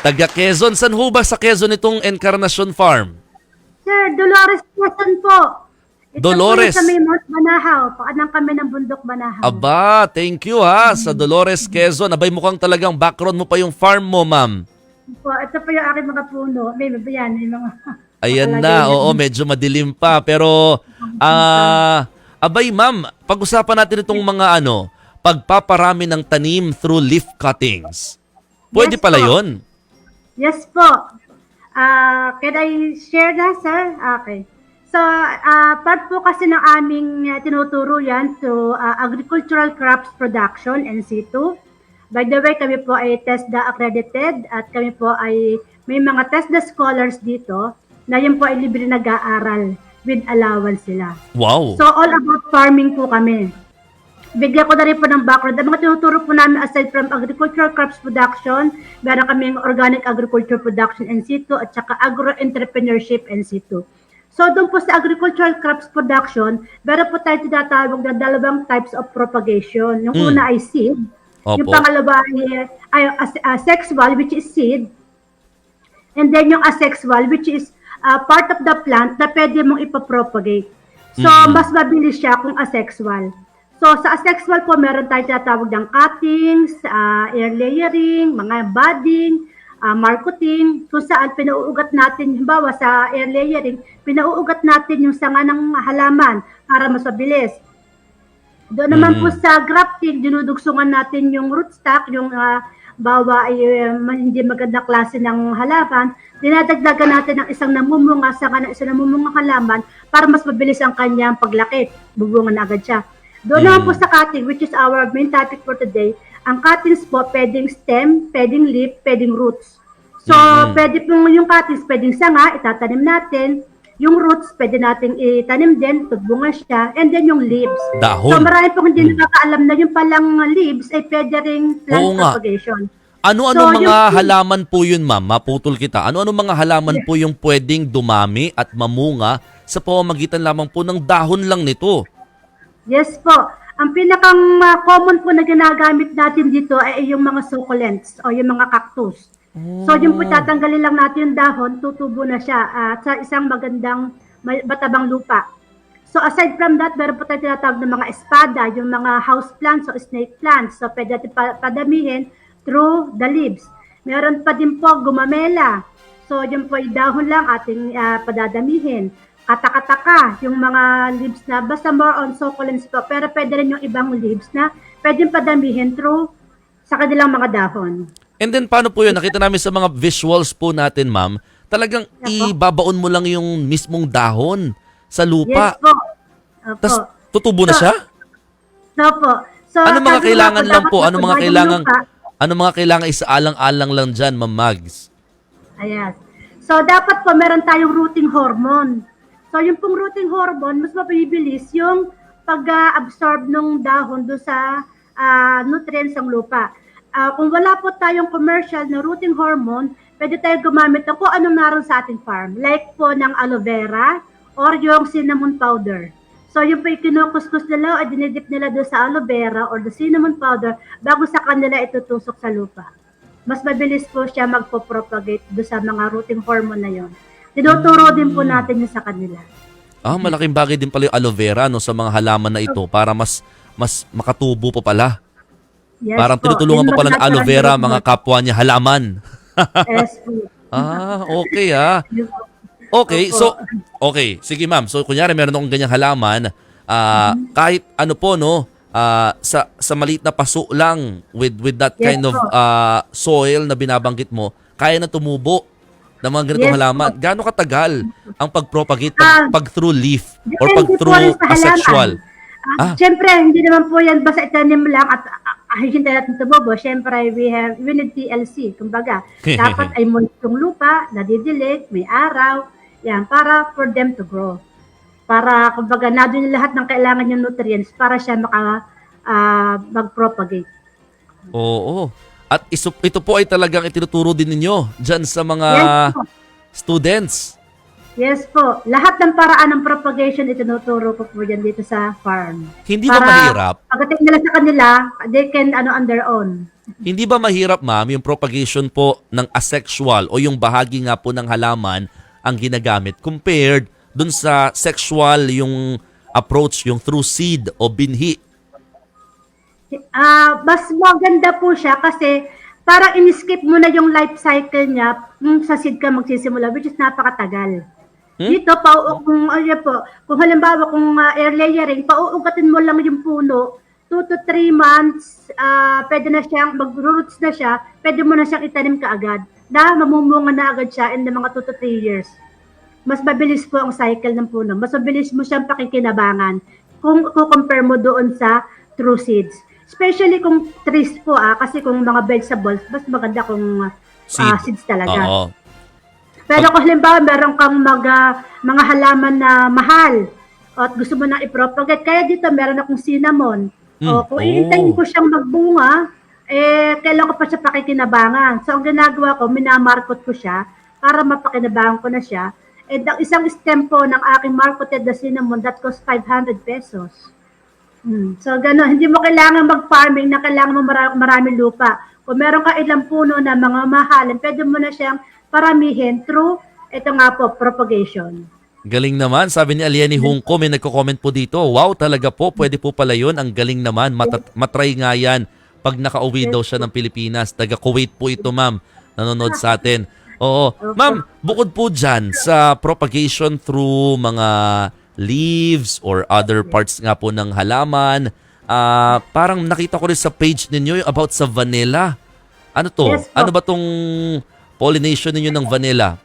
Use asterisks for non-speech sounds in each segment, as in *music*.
Taga Quezon. San ho ba sa Quezon itong Encarnacion Farm? Sir, Dolores Quezon po. Ito Dolores. Yung sa may Mount Banahaw. Paanang kami ng bundok Banahaw. Aba, thank you ha, sa Dolores Quezon. Abay mukhang talagang background mo pa yung farm mo, ma'am. po, ito po yung aking mga puno. May may yan, may mga... *laughs* Ayan na, yan. oo, medyo madilim pa. Pero, ah, abay ma'am, pag-usapan natin itong mga ano, pagpaparami ng tanim through leaf cuttings. Pwede Yes pala po. yon. Yes po. Ah, can I share na, sir? Okay. So, ah, part po kasi ng aming uh, tinuturo yan to ah, agricultural crops production, NC2. By the way, kami po ay TESDA accredited at kami po ay may mga TESDA scholars dito na yun po ay libre nag-aaral with allowance sila. Wow. So, all about farming po kami. Bigyan ko na rin po ng background. Ang mga tinuturo po namin aside from agricultural crops production, meron kaming organic agriculture production in situ at saka agro-entrepreneurship in situ. So, doon po sa agricultural crops production, meron po tayo tinatawag na dalawang types of propagation. Yung Mm. una ay seed. Yung Opo. pangalawa ay, ay as- asexual, which is seed. And then yung asexual, which is uh, part of the plant na pwede mong ipapropagate. So, Mhm. mas mabilis siya kung asexual. So, sa asexual po, meron tayong tinatawag ng cuttings, ah, air layering, mga budding, ah, marketing, kung saan pinauugat natin, halimbawa sa air layering, pinauugat natin yung sanga ng halaman para mas mabilis. Doon naman Mhm. po sa grafting, dinudugsungan natin yung rootstock, yung ah, bawa ay ma- hindi maganda klase ng halaman, dinadagdagan natin ng isang namumunga sa ng isang namumunga halaman para mas mabilis ang kanyang paglaki. Bubunga na agad siya. Doon naman Mm. po sa cutting, which is our main topic for today, ang cuttings po, pwedeng stem, pwedeng leaf, pwedeng roots. So, Mhm. pwede pong yung cuttings, pwedeng sanga, itatanim natin. Yung roots, pwede natin itanim din, tugbunga siya. And then yung leaves. So Dahon. marami pong hindi nakakaalam na yung palang leaves ay pwede ring plant Oo nga. propagation. Ano-ano So, mga yung- halaman po yun, ma'am? Maputol kita. Ano-ano mga halaman po yung pwedeng dumami at mamunga sa pamamagitan lamang po ng dahon lang nito? Yes po. Ang pinakang uh, common po na ginagamit natin dito ay yung mga succulents o yung mga cactus. So yung po tatanggalin lang natin yung dahon, tutubo na siya at sa isang magandang batabang lupa. So aside from that, meron po tayo tinatawag ng mga espada, yung mga house plants o snake plants. So pwede natin pa- padamihin through the leaves. Meron pa din po gumamela. So yun po yung dahon lang ating ah, padadamihin. Katakataka, yung mga leaves na, basta more on succulents po. Pero pwede rin yung ibang leaves na pwedeng padamihin through sa kanilang mga dahon. And then paano po yun? Nakita namin sa mga visuals po natin, ma'am, talagang Yes ibabaon mo lang yung mismong dahon sa lupa. Yes po. Opo. Tapos tutubo na So, siya? So po. So, Ano mga kailangan lang po? Ano mga kailangan ano mga kailangan isaalang-alang lang dyan, ma'am Mags? Ayan. So, dapat po meron tayong rooting hormone. So, yung pong rooting hormone, mas mabibilis yung pag-absorb ng dahon do sa ah, nutrients ng lupa. Ah, kung wala po tayong commercial na rooting hormone, pwede tayo gumamit ng kung anong naroon sa ating farm. Like po ng aloe vera or yung cinnamon powder. So, yung po kinukuskus nila o dinidip nila doon sa aloe vera or the cinnamon powder bago sa kanila itutusok sa lupa mas mabilis po siya magpo-propagate do sa mga rooting hormone na yon. Tinuturo din po natin yun sa kanila. Ah, malaking bagay din pala yung aloe vera no, sa mga halaman na ito para mas mas makatubo pa pala. Yes Parang po. tinutulungan pa pala ng aloe vera mga kapwa niya halaman. *laughs* Yes po. Ah, okay ah. Okay, so okay, sige ma'am. So kunyari meron akong ganyang halaman, ah Mm-hmm. kahit ano po no, ah, sa sa maliit na paso lang with with that Yes kind of ah, soil na binabanggit mo, kaya na tumubo ng mga ganitong Yes halaman. Gaano katagal ang pag-propagate Ah, pag, through leaf or pag through asexual? Ah, Ah. Siyempre, hindi naman po yan basta itanim lang at uh, hintay natin tumubo. Siyempre, we have, we need TLC. Kumbaga, *laughs* dapat ay moist yung lupa, nadidilig, may araw, yan, para for them to grow. Para, kumbaga, nandun yung lahat ng kailangan yung nutrients para siya maka, ah, mag-propagate. Oo. At iso, ito po ay talagang itinuturo din ninyo dyan sa mga Yes po. students. Yes po. Lahat ng paraan ng propagation itinuturo ko po yan dito sa farm. Hindi ba Para mahirap? Pagdating nila sa kanila, they can ano on their own. Hindi ba mahirap, ma'am, yung propagation po ng asexual o yung bahagi nga po ng halaman ang ginagamit compared dun sa sexual yung approach, yung through seed o binhi? Ah, mas maganda po siya kasi parang in-skip mo na yung life cycle niya kung sa seed ka magsisimula which is napakatagal. Dito, pa, kung, ano po, kung halimbawa kung uh, air layering, pauugatin mo lang yung puno, 2 to 3 months, ah, pwede na siyang, mag-roots na siya, pwede mo na siyang itanim kaagad. Na mamumunga na agad siya in the mga 2 to 3 years. Mas mabilis po ang cycle ng puno. Mas mabilis mo siyang pakikinabangan kung compare mo doon sa true seeds. Especially kung trees po ah, kasi kung mga vegetables, mas maganda kung ah, Seed. seeds talaga. Oo. Pero kung halimbawa meron kang mga, mga halaman na mahal at gusto mo nang i-propagate, kaya dito meron akong cinnamon. Mm, O, kung oh. iintayin ko siyang magbunga, eh, kailan ko pa siya pakikinabangan. So, ang ginagawa ko, minamarkot ko siya para mapakinabangan ko na siya. And ang isang stem po ng aking marketed na cinnamon, that cost 500 pesos. Hmm. So, gano'n. Hindi mo kailangan mag-farming na kailangan mo mara- maraming lupa. Kung meron ka ilang puno na mga mahalin, pwede mo na siyang paramihin through ito nga po, propagation. Galing naman. Sabi ni Aliani Hungko, may nagko-comment po dito. Wow, talaga po. Pwede po pala yun. Ang galing naman. Matat- matry nga yan pag nakauwi daw siya ng Pilipinas. Taga Kuwait po ito, ma'am. Nanonood sa atin. *laughs* Oo. Ma'am, bukod po dyan sa propagation through mga leaves or other parts nga po ng halaman, ah, parang nakita ko rin sa page ninyo about sa vanilla. Ano to? Yes po. ano ba tong pollination ninyo ng vanilla?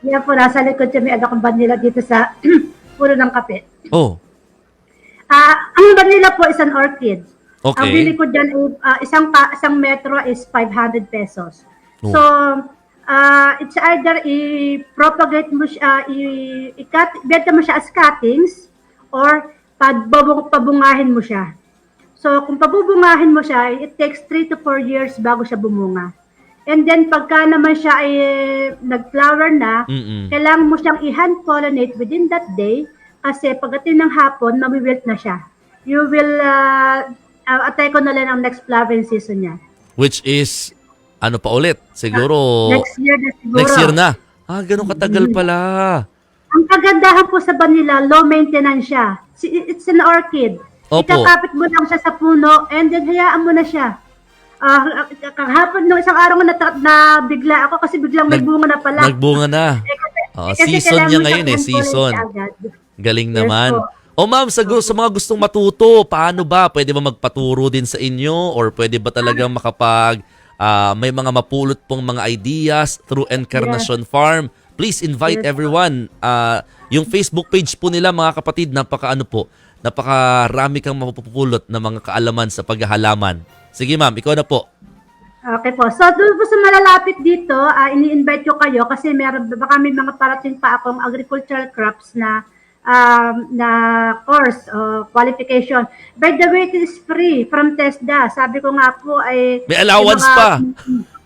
Yan po, nasa likod siya, may ano kong vanilla dito sa *clears throat* puno ng kape. Oh, Ah, ang vanilla po is an orchid. Okay. Ang bili ko dyan, ah, isang, ka, isang metro is 500 pesos. Oh. So, ah, it's either i-propagate mo siya, i- i-cut, benta mo siya as cuttings, or pababung, pabungahin mo siya. So, kung pabubungahin mo siya, it takes 3 to 4 years bago siya bumunga. And then, pagka naman siya ay nag-flower na, Mm-mm. kailangan mo siyang i-hand pollinate within that day kasi pagdating ng hapon, mawiwilt na siya. You will, uh, uh, atay ko na lang ang next flowering season niya. Which is, ano pa ulit? Siguro, Next year na siguro. Oh. next year na. Ah, ganun katagal pala. Ang kagandahan po sa vanilla, low maintenance siya. Si- It's an orchid. Opo. Ikakapit mo lang siya sa puno and then hayaan mo na siya. Ah, kahapon nung isang araw na, na bigla ako kasi biglang Nag- bunga na pala. Nagbunga na. Eh, kasi- Oh, kasi season kailangan niya mo ngayon eh, siyang season. agad. Galing naman. po. O ma'am, sa, gu- sa mga gustong matuto, paano ba? Pwede ba magpaturo din sa inyo? Or pwede ba talagang makapag, ah, may mga mapulot pong mga ideas through Encarnacion Farm? Please invite Yes. everyone. Ah, yung Facebook page po nila, mga kapatid, napaka ano po, napakarami kang mapupulot na mga kaalaman sa paghahalaman. Sige ma'am, ikaw na po. Okay po. So, doon po sa malalapit dito, ah, ini-invite ko kayo kasi meron, baka may mga parating pa akong agricultural crops na um, na course o qualification. By the way, it is free from TESDA. Sabi ko nga po ay... May allowance yung pa. *laughs*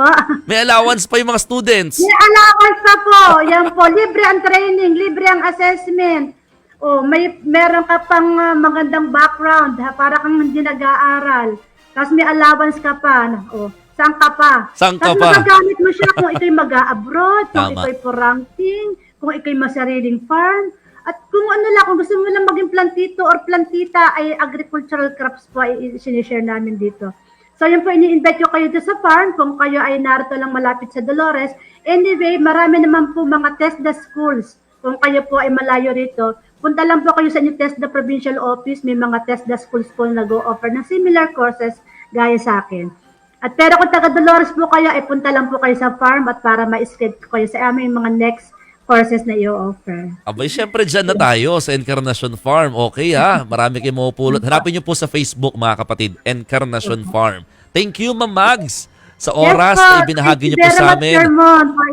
Po. May allowance pa yung mga students. May allowance pa po. Yan po. Libre ang training, libre ang assessment. Oh, may meron ka pang ah, magandang background ha, para kang hindi nag-aaral. Tapos may allowance ka pa. Oh, saan ka pa? Saan ka Tapos pa? magagamit mo siya kung ito'y mag-abroad, kung ito'y for ranking, kung ito'y masariling farm. At kung ano lang, kung gusto mo lang maging plantito or plantita, ay agricultural crops po ay sinishare namin dito. So yun po, ini-invite ko kayo doon sa farm kung kayo ay narito lang malapit sa Dolores. Anyway, marami naman po mga TESDA schools. Kung kayo po ay malayo rito, punta lang po kayo sa inyong TESDA Provincial Office. May mga TESDA schools po na nag-o-offer ng similar courses gaya sa akin. At pero kung taga Dolores po kayo, ay punta lang po kayo sa farm at para ma-schedule kayo sa aming mga next courses na i-offer. Abay, syempre dyan na tayo sa Encarnacion Farm. Okay ha, marami kayong mapupulot. Hanapin nyo po sa Facebook mga kapatid, Encarnacion Farm. Thank you, Ma'am Mags, sa oras Yes po. na ibinahagi you po sa amin.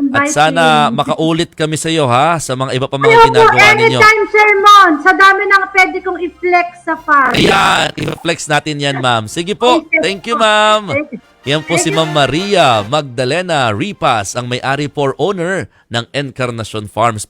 At sana makaulit kami sa iyo ha, sa mga iba pa mga Ayaw po, ginagawa ninyo. anytime, Sir Mon. Sa dami nang pwede kong i-flex sa farm. Ayan, i-flex natin yan, ma'am. Sige po, thank you, ma'am. Yan po si Ma'am Maria Magdalena Ripas, ang may-ari for owner ng Encarnacion Farms.